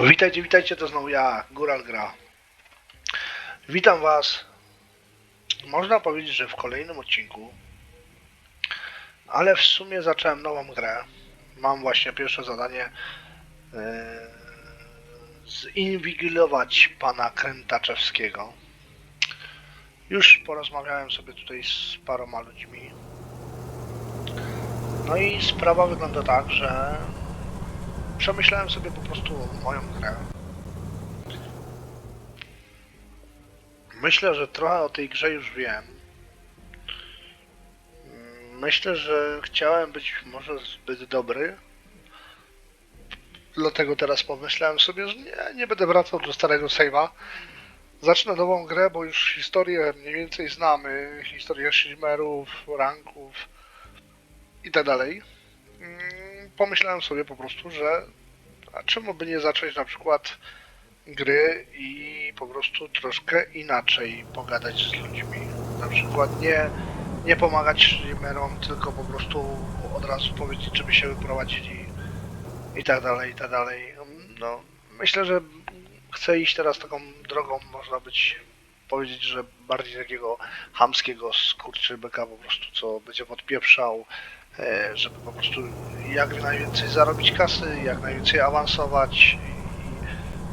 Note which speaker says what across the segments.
Speaker 1: Witajcie, witajcie, to znowu ja, Góral Gra. Witam Was. Można powiedzieć, że w kolejnym odcinku, ale w sumie zacząłem nową grę. Mam właśnie pierwsze zadanie yy, zinwigilować pana Krętaczewskiego. Już porozmawiałem sobie tutaj z paroma ludźmi. No i sprawa wygląda tak, że przemyślałem sobie po prostu moją grę. Myślę, że trochę o tej grze już wiem. Myślę, że chciałem być może zbyt dobry. Dlatego teraz pomyślałem sobie, że nie, nie będę wracał do starego save'a. Zacznę nową grę, bo już historię mniej więcej znamy. Historię shimmerów, ranków i tak dalej. Pomyślałem sobie po prostu, że a czemu by nie zacząć na przykład gry i po prostu troszkę inaczej pogadać z ludźmi. Na przykład nie, nie pomagać streamerom, tylko po prostu od razu powiedzieć, żeby się wyprowadzili i tak dalej, i tak dalej. No, myślę, że chcę iść teraz taką drogą, można być powiedzieć, że bardziej takiego hamskiego skurczybyka po prostu, co będzie podpieprzał, żeby po prostu jak najwięcej zarobić kasy, jak najwięcej awansować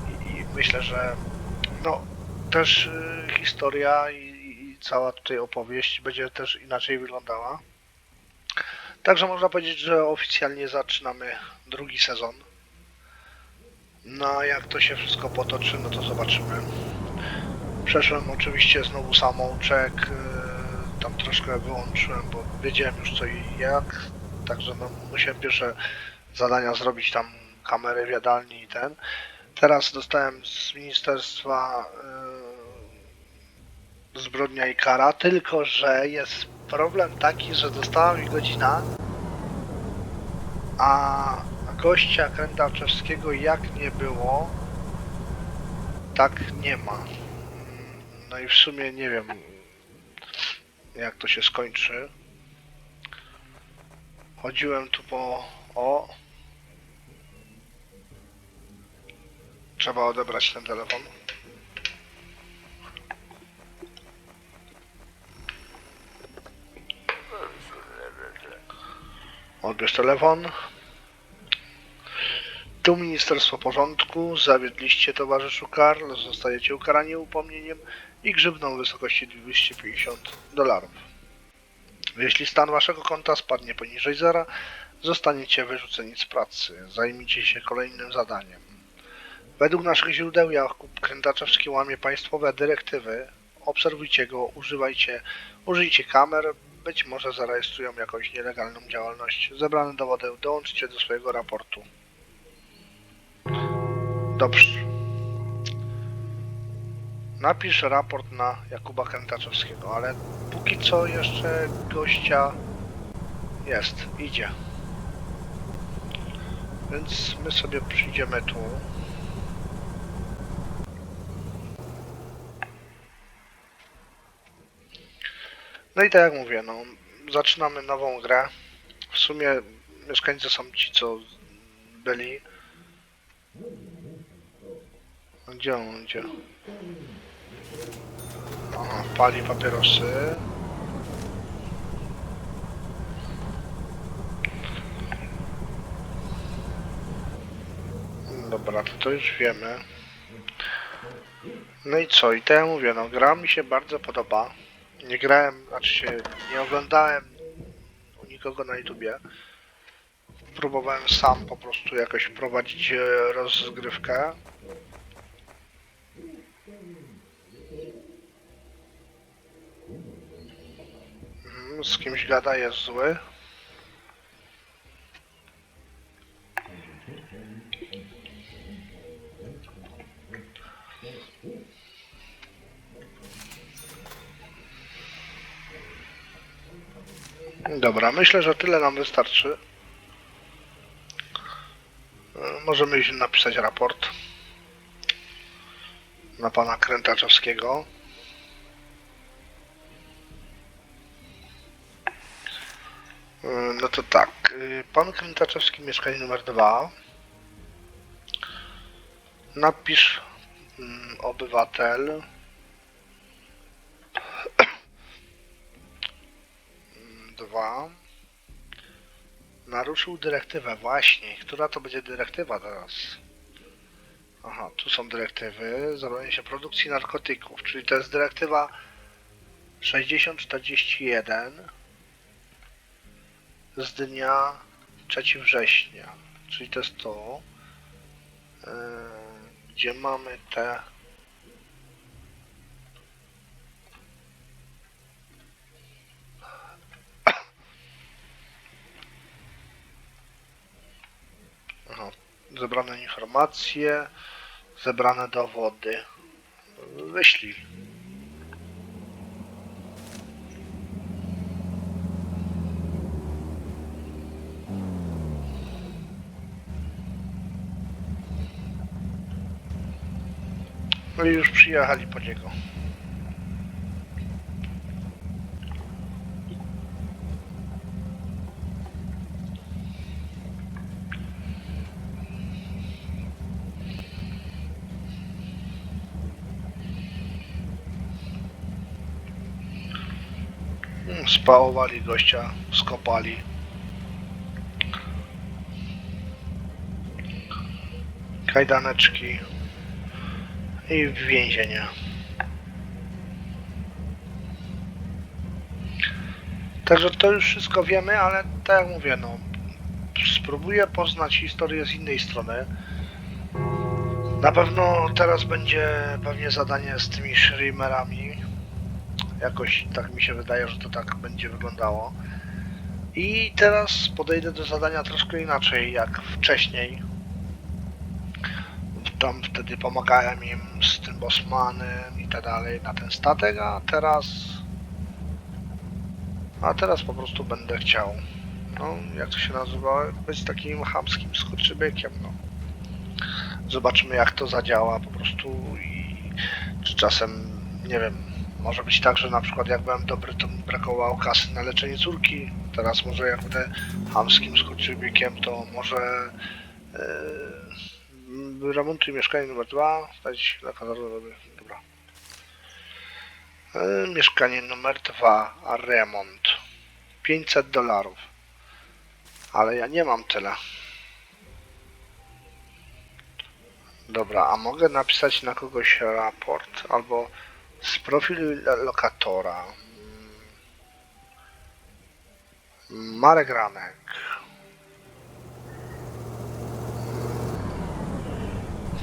Speaker 1: i, i, i myślę, że no też y, historia i, i cała tutaj opowieść będzie też inaczej wyglądała. Także można powiedzieć, że oficjalnie zaczynamy drugi sezon. No a jak to się wszystko potoczy, no to zobaczymy. Przeszłem oczywiście znowu samouczek, y, tam troszkę wyłączyłem, bo wiedziałem już co i jak, także no, musiałem pierwsze zadania zrobić tam kamery w jadalni i ten. Teraz dostałem z Ministerstwa y, Zbrodnia i Kara, tylko że jest problem taki, że dostała mi godzina, a gościa Krętaczewskiego jak nie było, tak nie ma. No i w sumie nie wiem, jak to się skończy. Chodziłem tu po... O! Trzeba odebrać ten telefon. Odbierz telefon. Tu Ministerstwo Porządku. Zawiedliście towarzyszu Karl. Zostajecie ukarani upomnieniem i grzywną w wysokości 250 dolarów. Jeśli stan waszego konta spadnie poniżej zera, zostaniecie wyrzuceni z pracy. Zajmijcie się kolejnym zadaniem. Według naszych źródeł Jakub Krętaczewski łamie państwowe dyrektywy. Obserwujcie go, używajcie, użyjcie kamer, być może zarejestrują jakąś nielegalną działalność. Zebrane dowody dołączcie do swojego raportu. Dobrze. Napisz raport na Jakuba Krętaczewskiego, ale póki co jeszcze gościa jest, idzie. Więc my sobie przyjdziemy tu. No i tak jak mówię, no, zaczynamy nową grę. W sumie mieszkańcy są ci, co byli. A Gdzie on idzie? Aha, pali papierosy. Dobra, to, to już wiemy. No i co? I tak jak mówię, no gra mi się bardzo podoba. Nie grałem, znaczy się nie oglądałem u nikogo na YouTubie. Próbowałem sam po prostu jakoś prowadzić e, rozgrywkę. Z kimś gada jest zły. Dobra, myślę, że tyle nam wystarczy. Możemy już napisać raport na pana Krętaczewskiego. No to tak, y, pan Krętaczewski mieszkanie numer dwa. Napisz mm, obywatel. Mm, Dwa. Naruszył dyrektywę. Właśnie. Która to będzie dyrektywa teraz? Aha, tu są dyrektywy. Zabranie się produkcji narkotyków, czyli to jest dyrektywa 6041 z dnia 3 września. Czyli to jest to, yy, gdzie mamy te zebrane informacje, zebrane dowody. Wyślij. No i już przyjechali po niego. Spałowali gościa, skopali. Kajdaneczki i w więzienie. Także to już wszystko wiemy, ale tak jak mówię, no spróbuję poznać historię z innej strony. Na pewno teraz będzie pewnie zadanie z tymi shrimmerami. Jakoś tak mi się wydaje, że to tak będzie wyglądało. I teraz podejdę do zadania troszkę inaczej jak wcześniej tam wtedy pomagałem im z tym Bosmanem i tak dalej na ten statek, a teraz a teraz po prostu będę chciał no, jak to się nazywa, być takim chamskim skurczybykiem, no. Zobaczymy jak to zadziała po prostu i czy czasem, nie wiem, może być tak, że na przykład jak byłem dobry, to mi brakowało kasy na leczenie córki, teraz może jak będę chamskim skurczybykiem, to może yy, remontuj mieszkanie numer dwa, dać zakazorowy, dobra. E, mieszkanie numer dwa, a remont. 500 dolarów. Ale ja nie mam tyle. Dobra, a mogę napisać na kogoś raport albo z profilu lokatora. Mm. Marek Ranek.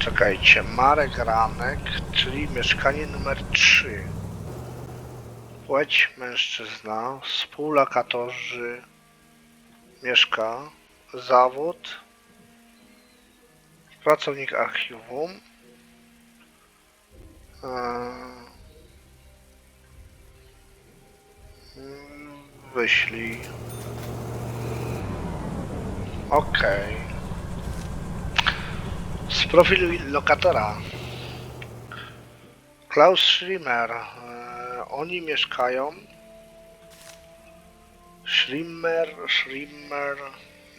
Speaker 1: Czekajcie, Marek Ranek, czyli mieszkanie numer 3. Płeć mężczyzna, współlokatorzy mieszka, zawód, pracownik archiwum, eee, mm, wyślij. Okej. Z profilu lokatora. Klaus Schrimmer. E, oni mieszkają. Schrimmer, Schrimmer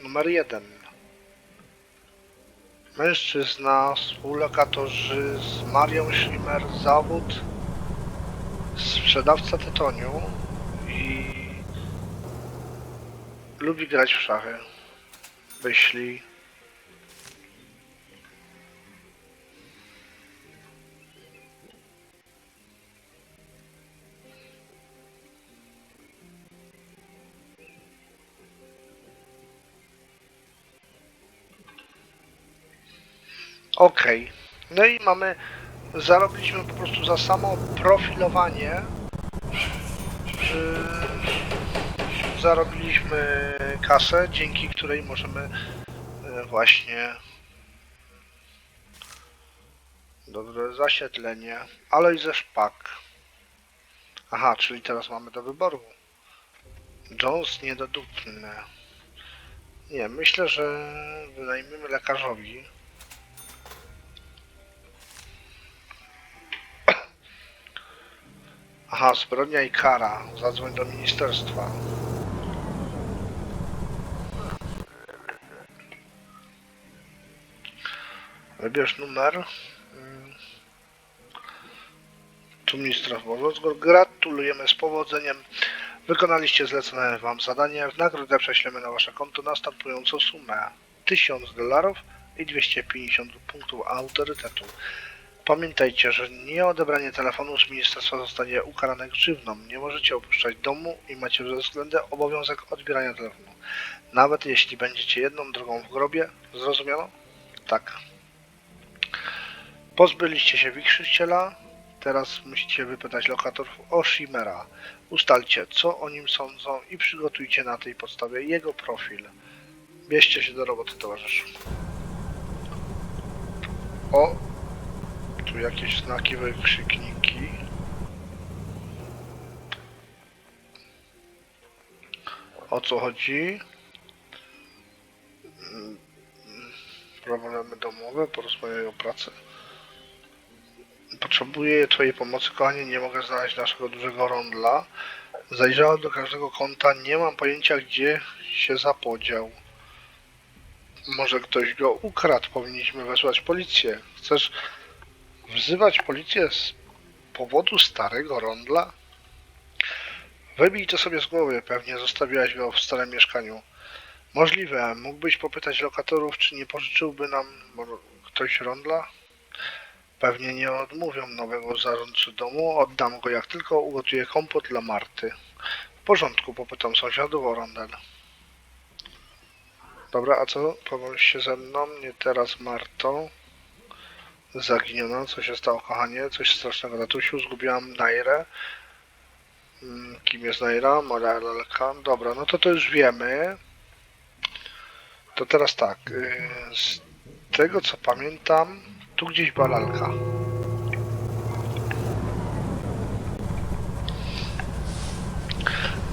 Speaker 1: numer jeden. Mężczyzna, współlokatorzy z Marią Schrimmer, zawód sprzedawca tytoniu i lubi grać w szachy. Wyślij. Okej. No i mamy, zarobiliśmy po prostu za samo profilowanie. Yy, zarobiliśmy kasę, dzięki której możemy yy, właśnie dobre zasiedlenie, ale i ze szpak. Aha, czyli teraz mamy do wyboru. Jones niedodupny. Nie, myślę, że wynajmiemy lekarzowi. Aha, zbrodnia i kara. Zadzwoń do ministerstwa. Wybierz numer. Mm. Tu ministerstwo Rozgór. Gratulujemy z powodzeniem. Wykonaliście zlecone Wam zadanie. W nagrodę prześlemy na Wasze konto następującą sumę 1000 dolarów i 250 punktów autorytetu. Pamiętajcie, że nieodebranie telefonu z ministerstwa zostanie ukarane grzywną. Nie możecie opuszczać domu i macie ze względu obowiązek odbierania telefonu. Nawet jeśli będziecie jedną drogą w grobie. Zrozumiano? Tak. Pozbyliście się wichrzyciela. Teraz musicie wypytać lokatorów o Shimera. Ustalcie, co o nim sądzą i przygotujcie na tej podstawie jego profil. Bierzcie się do roboty, towarzyszu. O, tu jakieś znaki, wykrzykniki. O co chodzi? Problemy domowe, porozmawiaj o pracy. Potrzebuję Twojej pomocy, kochanie. Nie mogę znaleźć naszego dużego rondla. Zajrzałem do każdego konta. Nie mam pojęcia, gdzie się zapodział. Może ktoś go ukradł. Powinniśmy wezwać policję. Chcesz wzywać policję z powodu starego rondla? Wybij to sobie z głowy. Pewnie zostawiłaś go w starym mieszkaniu. Możliwe. Mógłbyś popytać lokatorów, czy nie pożyczyłby nam ktoś rondla? Pewnie nie odmówią nowego zarządcy domu. Oddam go jak tylko ugotuję kompot dla Marty. W porządku, popytam sąsiadów o rondel. Dobra, a co? Pomóż się ze mną, nie teraz Marto. Zaginiona, co się stało, kochanie? Coś strasznego, tatusiu, zgubiłam Nairę. Mm, Kim jest Naira? Moralka. Dobra, no to to już wiemy. To teraz tak. yy, Z tego co pamiętam, tu gdzieś była lalka.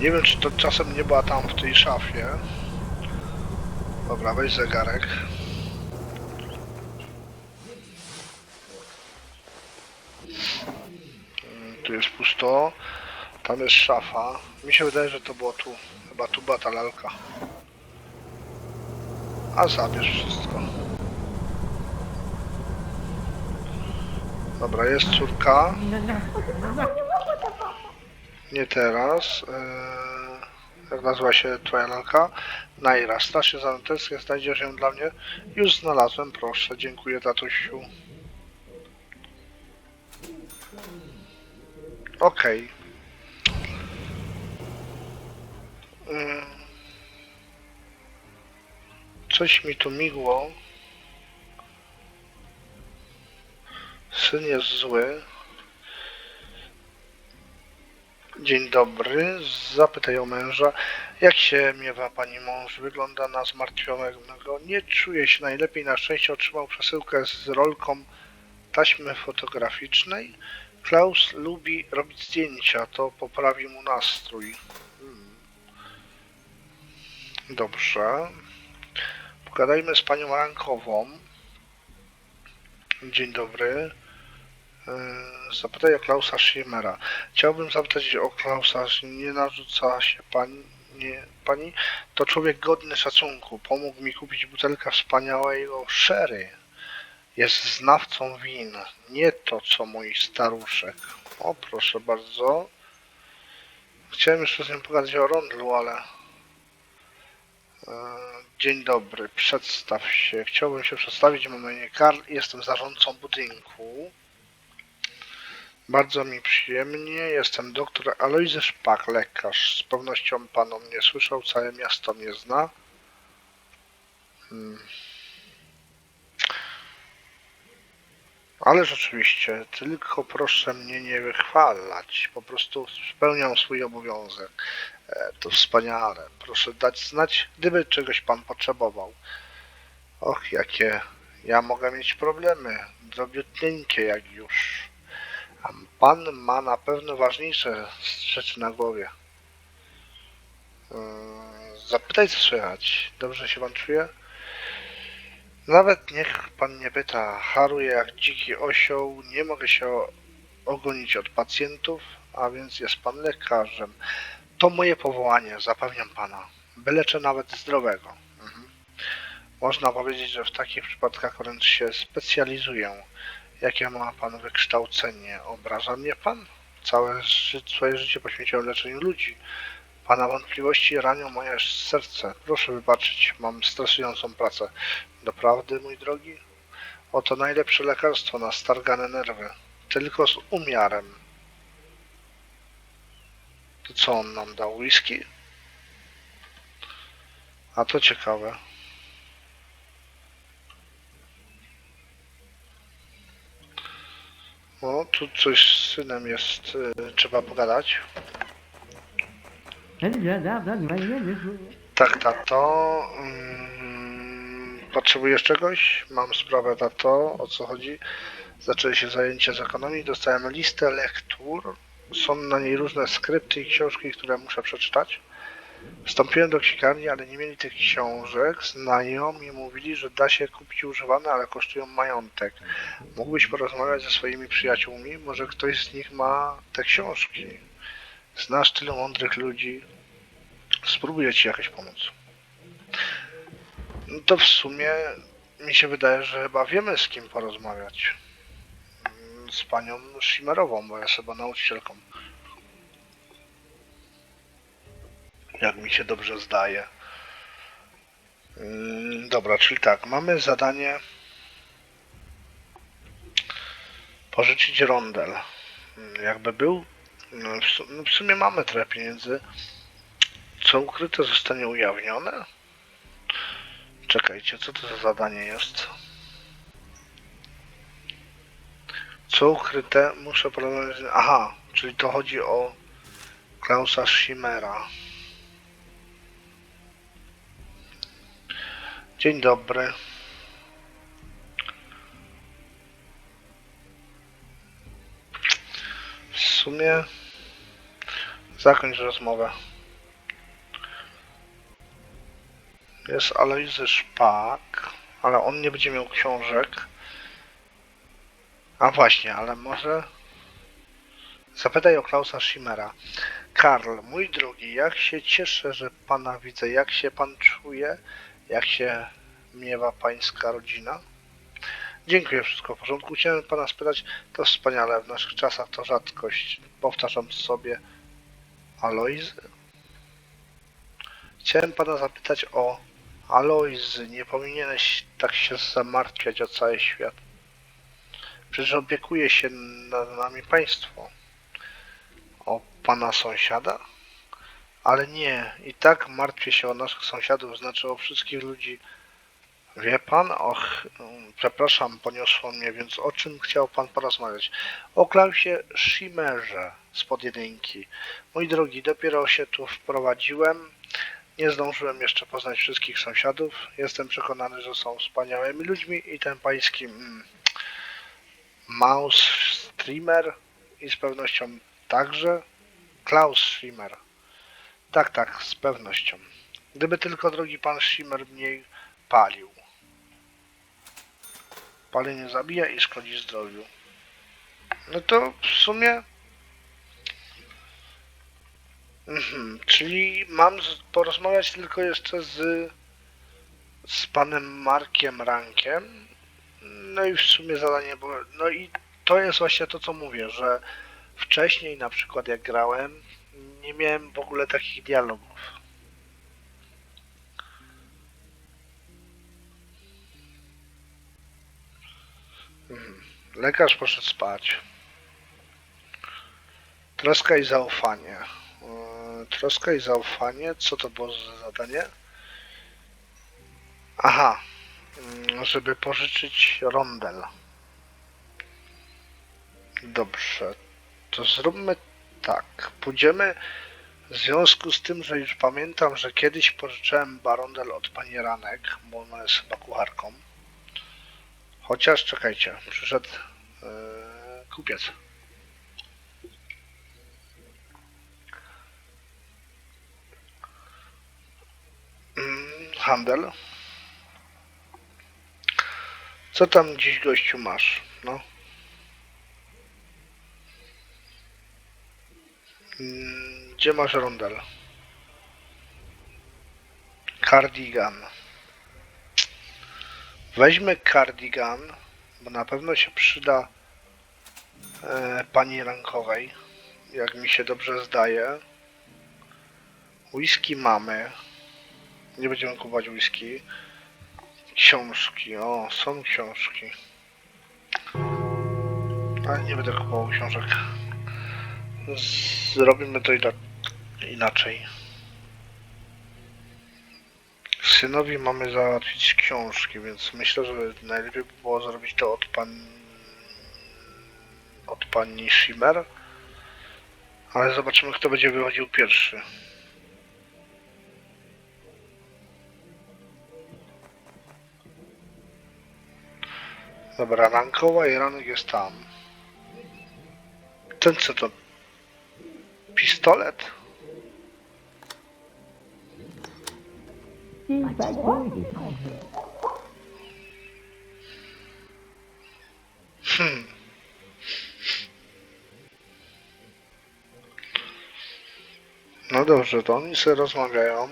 Speaker 1: Nie wiem, czy to czasem nie była tam w tej szafie. Dobra, weź zegarek. Mm, Tu jest pusto. Tam jest szafa. Mi się wydaje, że to było tu. Chyba tu była ta lalka. A zabierz wszystko. Dobra, jest córka. Nie teraz. Eee, jak nazywa się twoja lalka? Naira. Strasznie zanoteskie, znajdziesz ją dla mnie? Już znalazłem, proszę. Dziękuję, tatusiu. Okej. Ym. Coś mi tu migło. Syn jest zły. Dzień dobry. Zapytaj o męża. Jak się miewa pani mąż? Wygląda na zmartwionego. Nie czuje się najlepiej. Na szczęście otrzymał przesyłkę z rolką taśmy fotograficznej. Klaus lubi robić zdjęcia. To poprawi mu nastrój. Hmm. Dobrze. Pogadajmy z panią Rankową. Dzień dobry. Yy, Zapytaj o Klausa Schimmera. Chciałbym zapytać o Klausa. Nie narzuca się pani, nie, pani? To człowiek godny szacunku. Pomógł mi kupić butelkę wspaniałego sherry. Jest znawcą win. Nie to, co mój staruszek. O, proszę bardzo. Chciałem jeszcze z nim pogadać o rondlu, ale... Yy, Dzień dobry, przedstaw się. Chciałbym się przedstawić, mam imię Karl jestem zarządcą budynku. Bardzo mi przyjemnie, jestem doktor Alojzy Szpak, lekarz. Z pewnością pan o mnie słyszał, całe miasto mnie zna. Hmm. Ale rzeczywiście, tylko proszę mnie nie wychwalać. Po prostu spełniam swój obowiązek. E, To wspaniale. Proszę dać znać, gdyby czegoś pan potrzebował. Och, jakie ja mogę mieć problemy. Drobniuteńkie jak już. A pan ma na pewno ważniejsze rzeczy na głowie. Yy, Zapytaj, co słychać. Dobrze się pan czuje? Nawet niech pan nie pyta. Haruję jak dziki osioł. Nie mogę się ogonić od pacjentów, a więc jest pan lekarzem. To moje powołanie, zapewniam pana. Wyleczę nawet zdrowego. Mhm. Można powiedzieć, że w takich przypadkach wręcz się specjalizuję. Jakie ma pan wykształcenie? Obraża mnie pan? Całe swoje życie poświęciłem leczeniu ludzi. Pana wątpliwości ranią moje serce. Proszę wybaczyć, mam stresującą pracę. Doprawdy, mój drogi? Oto najlepsze lekarstwo na stargane nerwy. Tylko z umiarem. To co on nam dał? Whisky? A to ciekawe. O, tu coś z synem jest. y, trzeba pogadać. Tak, tato. Mm, potrzebujesz czegoś? Mam sprawę, tato. O co chodzi? Zaczęły się zajęcia z ekonomii. Dostałem listę lektur. Są na niej różne skrypty i książki, które muszę przeczytać. Wstąpiłem do księgarni, ale nie mieli tych książek. Znajomi mówili, że da się kupić używane, ale kosztują majątek. Mógłbyś porozmawiać ze swoimi przyjaciółmi? Może ktoś z nich ma te książki? Znasz tylu mądrych ludzi. Spróbuję ci jakoś pomóc. No to w sumie mi się wydaje, że chyba wiemy z kim porozmawiać. Mm, Z panią Schimerową, bo jest chyba nauczycielką. Jak mi się dobrze zdaje. Mm, Dobra, czyli tak, mamy zadanie pożyczyć rondel. Mm, Jakby był, no w, su- no w sumie mamy trochę pieniędzy. Co ukryte zostanie ujawnione? Czekajcie, co to za zadanie jest? Co ukryte muszę porozmawiać. Aha, czyli to chodzi o Klausa Schimmera. Dzień dobry. W sumie zakończ rozmowę. Jest Alojzy Szpak, ale on nie będzie miał książek. A właśnie, ale może zapytaj o Klausa Schimmera. Karl, mój drogi, jak się cieszę, że pana widzę. Jak się pan czuje? Jak się miewa pańska rodzina? Dziękuję, wszystko w porządku. Chciałem pana spytać, to wspaniale, w naszych czasach to rzadkość. Powtarzam sobie, Alojzy? Chciałem pana zapytać o Alojzy. Nie powinieneś tak się zamartwiać o cały świat. Przecież opiekuje się nad nami państwo. O pana sąsiada? Ale nie, i tak martwię się o naszych sąsiadów, znaczy o wszystkich ludzi. Wie pan? Och, przepraszam, poniosło mnie, więc o czym chciał pan porozmawiać? O Klausie Schimmerze spod jedynki. Mój drogi, dopiero się tu wprowadziłem. Nie zdążyłem jeszcze poznać wszystkich sąsiadów. Jestem przekonany, że są wspaniałymi ludźmi i ten pański mm, Maus Streamer i z pewnością także Klaus Schimmer. Tak, tak, z pewnością. Gdyby tylko drogi pan Schimmer mniej palił. Palenie zabija i szkodzi zdrowiu. No to w sumie. Mhm, czyli mam porozmawiać tylko jeszcze z, z panem Markiem Rankiem. No i w sumie zadanie było. No i to jest właśnie to, co mówię, że wcześniej na przykład jak grałem, nie miałem w ogóle takich dialogów. Mhm. Lekarz poszedł spać. Troska i zaufanie. Troska i zaufanie. Co to było za zadanie? Aha. Mm, Żeby pożyczyć rondel. Dobrze. To zróbmy tak. Pójdziemy w związku z tym, że już pamiętam, że kiedyś pożyczyłem barondel od pani Ranek, bo ona jest chyba kucharką. Chociaż czekajcie, przyszedł yy, kupiec. Handel. Co tam dziś gościu masz? No. Mm, Gdzie masz rondel? Cardigan. Weźmy cardigan. bo na pewno się przyda e, pani rankowej, jak mi się dobrze zdaje. Whisky mamy. Nie będziemy kupować whisky. Książki, o, są książki. Ale nie będę kupował książek. Zrobimy to ina- inaczej. Synowi mamy załatwić książki, więc myślę, że najlepiej by było zrobić to od pan... od pani Shimmer. Ale zobaczymy, kto będzie wychodził pierwszy. Dobra, rankowa i ranek jest tam. Ten co to? Pistolet? Hmm. No dobrze, to oni sobie rozmawiają.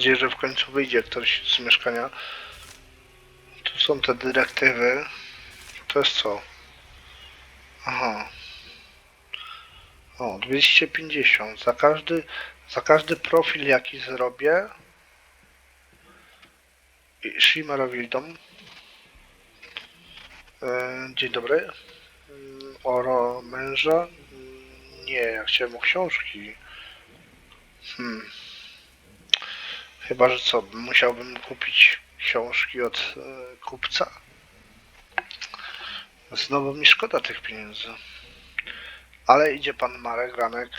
Speaker 1: Nadzieję, że w końcu wyjdzie ktoś z mieszkania. Tu są te dyrektywy. To jest co? Aha. O, 250. Za każdy, za każdy profil jaki zrobię. Shimmerowi dom. E, dzień dobry. Mm, Oro męża. Nie, ja chciałem o książki. Hmm. Chyba, że co, musiałbym kupić książki od e, kupca. Znowu mi szkoda tych pieniędzy. Ale idzie pan Marek Ranek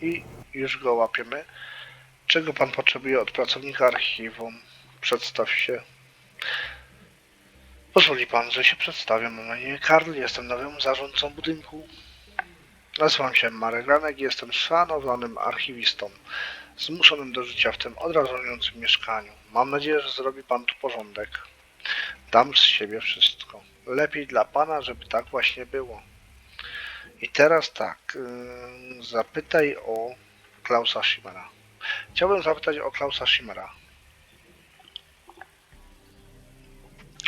Speaker 1: i już go łapiemy. Czego pan potrzebuje od pracownika archiwum? Przedstaw się. Pozwoli pan, że się przedstawię. Mam na imię Karl, jestem nowym zarządcą budynku. Nazywam się Marek Ranek i jestem szanowanym archiwistą zmuszonym do życia w tym odrażającym mieszkaniu. Mam nadzieję, że zrobi pan tu porządek. Dam z siebie wszystko. Lepiej dla pana, żeby tak właśnie było. I teraz tak, yy, zapytaj o Klausa Schimmera. Chciałbym zapytać o Klausa Schimmera.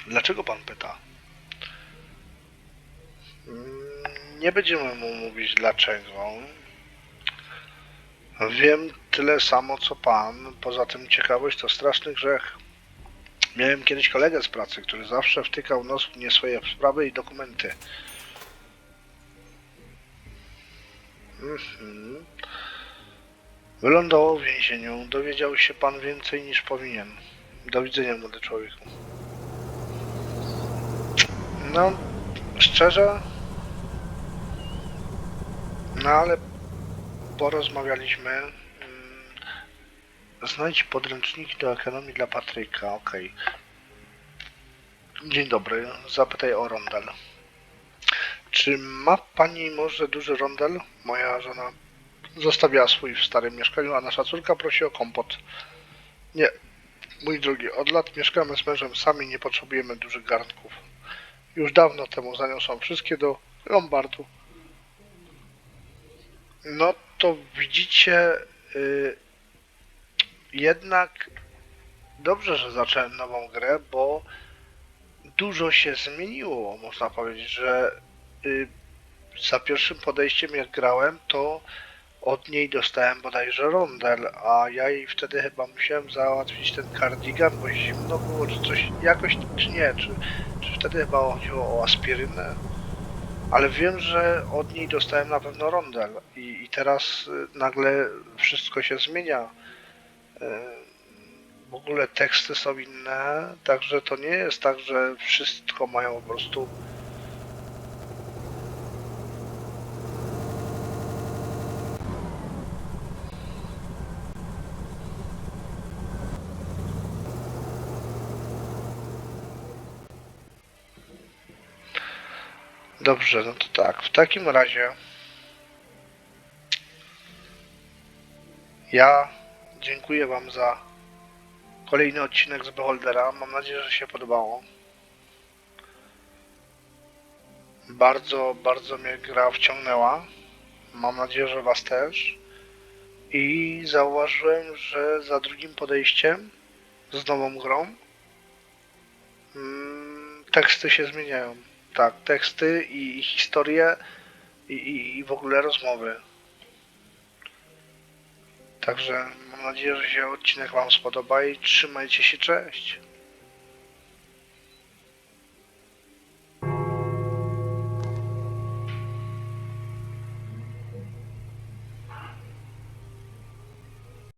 Speaker 1: Dlaczego pan pyta? Mm, Nie będziemy mu mówić dlaczego. Wiem tyle samo co pan. Poza tym ciekawość to straszny grzech. Miałem kiedyś kolegę z pracy, który zawsze wtykał nos w nie swoje sprawy i dokumenty. Mhm. Wylądował w więzieniu. Dowiedział się pan więcej niż powinien. Do widzenia, młody człowieku. No, szczerze. No ale porozmawialiśmy. Mm, Znajdź podręczniki do ekonomii dla Patryka, okej. Dzień dobry, zapytaj o rondel. Czy ma pani może duży rondel? Moja żona zostawiła swój w starym mieszkaniu, a nasza córka prosi o kompot. Nie, mój drogi, od lat mieszkamy z mężem sami, nie potrzebujemy dużych garnków. Już dawno temu zaniosłam wszystkie do Lombardu. No to widzicie, y, jednak dobrze, że zacząłem nową grę, bo dużo się zmieniło. Można powiedzieć, że y, za pierwszym podejściem jak grałem, to od niej dostałem bodajże rondel, a ja jej wtedy chyba musiałem załatwić ten kardigan, bo zimno było, czy coś, jakoś, czy nie, czy, czy wtedy chyba chodziło o aspirynę. Ale wiem, że od niej dostałem na pewno rondel i, i teraz y, nagle wszystko się zmienia. Y, W ogóle teksty są inne, także to nie jest tak, że wszystko mają po prostu. Dobrze, no to tak. W takim razie ja dziękuję Wam za kolejny odcinek z Beholdera. Mam nadzieję, że się podobało. Bardzo, bardzo mnie gra wciągnęła. Mam nadzieję, że Was też. I zauważyłem, że za drugim podejściem z nową grą mm, teksty się zmieniają. Tak, teksty i, i historie i, i, i w ogóle rozmowy. Także mam nadzieję, że się odcinek Wam spodoba i trzymajcie się, cześć.